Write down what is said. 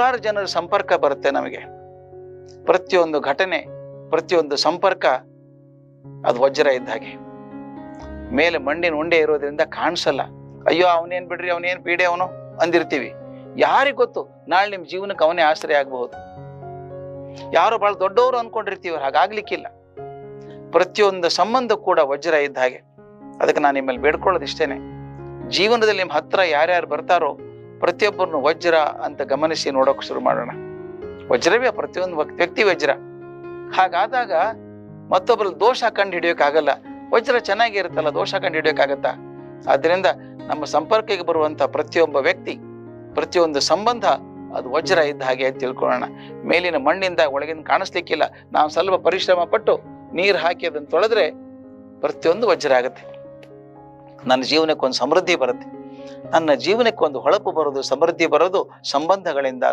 ನೂರಾರು ಜನರ ಸಂಪರ್ಕ ಬರುತ್ತೆ ನಮಗೆ. ಪ್ರತಿಯೊಂದು ಘಟನೆ, ಪ್ರತಿಯೊಂದು ಸಂಪರ್ಕ ಅದು ವಜ್ರ ಇದ್ದ ಹಾಗೆ. ಮೇಲೆ ಮಣ್ಣಿನ ಉಂಡೆ ಇರೋದ್ರಿಂದ ಕಾಣಿಸಲ್ಲ. ಅಯ್ಯೋ, ಅವನೇನ್ ಬಿಡ್ರಿ, ಅವನೇನ್ ಪೀಡೆ, ಅವನು ಅಂದಿರ್ತೀವಿ. ಯಾರಿಗ್ ಗೊತ್ತು? ನಾಳೆ ನಿಮ್ ಜೀವನಕ್ಕೆ ಅವನೇ ಆಶ್ರಯ ಆಗಬಹುದು. ಯಾರು ಬಹಳ ದೊಡ್ಡವರು ಅನ್ಕೊಂಡಿರ್ತೀವಿ ಹಾಗಾಗ್ಲಿಕ್ಕಿಲ್ಲ. ಪ್ರತಿಯೊಂದು ಸಂಬಂಧ ಕೂಡ ವಜ್ರ ಇದ್ದ ಹಾಗೆ. ಅದಕ್ಕೆ ನಾನು ನಿಮ್ಮಲ್ಲಿ ಬೇಡ್ಕೊಳ್ಳೋದು ಇಷ್ಟೇನೆ ಜೀವನದಲ್ಲಿ ನಿಮ್ಮ ಹತ್ರ ಯಾರ್ಯಾರು ಬರ್ತಾರೋ ಪ್ರತಿಯೊಬ್ಬರನ್ನು ವಜ್ರ ಅಂತ ಗಮನಿಸಿ ನೋಡೋಕೆ ಶುರು ಮಾಡೋಣ. ವಜ್ರವೇ ಪ್ರತಿಯೊಂದು ವ್ಯಕ್ತಿ- ವಜ್ರ. ಹಾಗಾದಾಗ ಮತ್ತೊಬ್ಬರ ದೋಷ ಕಂಡು ಹಿಡಿಯೋಕ್ಕಾಗಲ್ಲ ವಜ್ರ ಚೆನ್ನಾಗಿರುತ್ತಲ್ಲ, ದೋಷ ಕಂಡು ಹಿಡಿಯೋಕ್ಕಾಗತ್ತಾ ಆದ್ರಿಂದ ನಮ್ಮ ಸಂಪರ್ಕಕ್ಕೆ ಬರುವಂಥ ಪ್ರತಿಯೊಬ್ಬ ವ್ಯಕ್ತಿ, ಪ್ರತಿಯೊಂದು ಸಂಬಂಧ ಅದು ವಜ್ರ ಇದ್ದ ಹಾಗೆ ತಿಳ್ಕೊಳ್ಳೋಣ. ಮೇಲಿನ ಮಣ್ಣಿಂದ ಒಳಗಿಂದ ಕಾಣಿಸ್ಲಿಕ್ಕಿಲ್ಲ. ನಾವು ಸ್ವಲ್ಪ ಪರಿಶ್ರಮ ಪಟ್ಟು ನೀರು ಹಾಕಿ ಅದನ್ನು ತೊಳೆದ್ರೆ ಪ್ರತಿಯೊಂದು ವಜ್ರ ಆಗುತ್ತೆ. ನನ್ನ ಜೀವನಕ್ಕೆ ಒಂದು ಸಮೃದ್ಧಿ ಬರುತ್ತೆ. ನನ್ನ ಜೀವನಕ್ಕೆ ಒಂದು ಹೊಳಪು ಬರೋದು ಸಮೃದ್ಧಿ ಬರೋದು ಸಂಬಂಧಗಳಿಂದ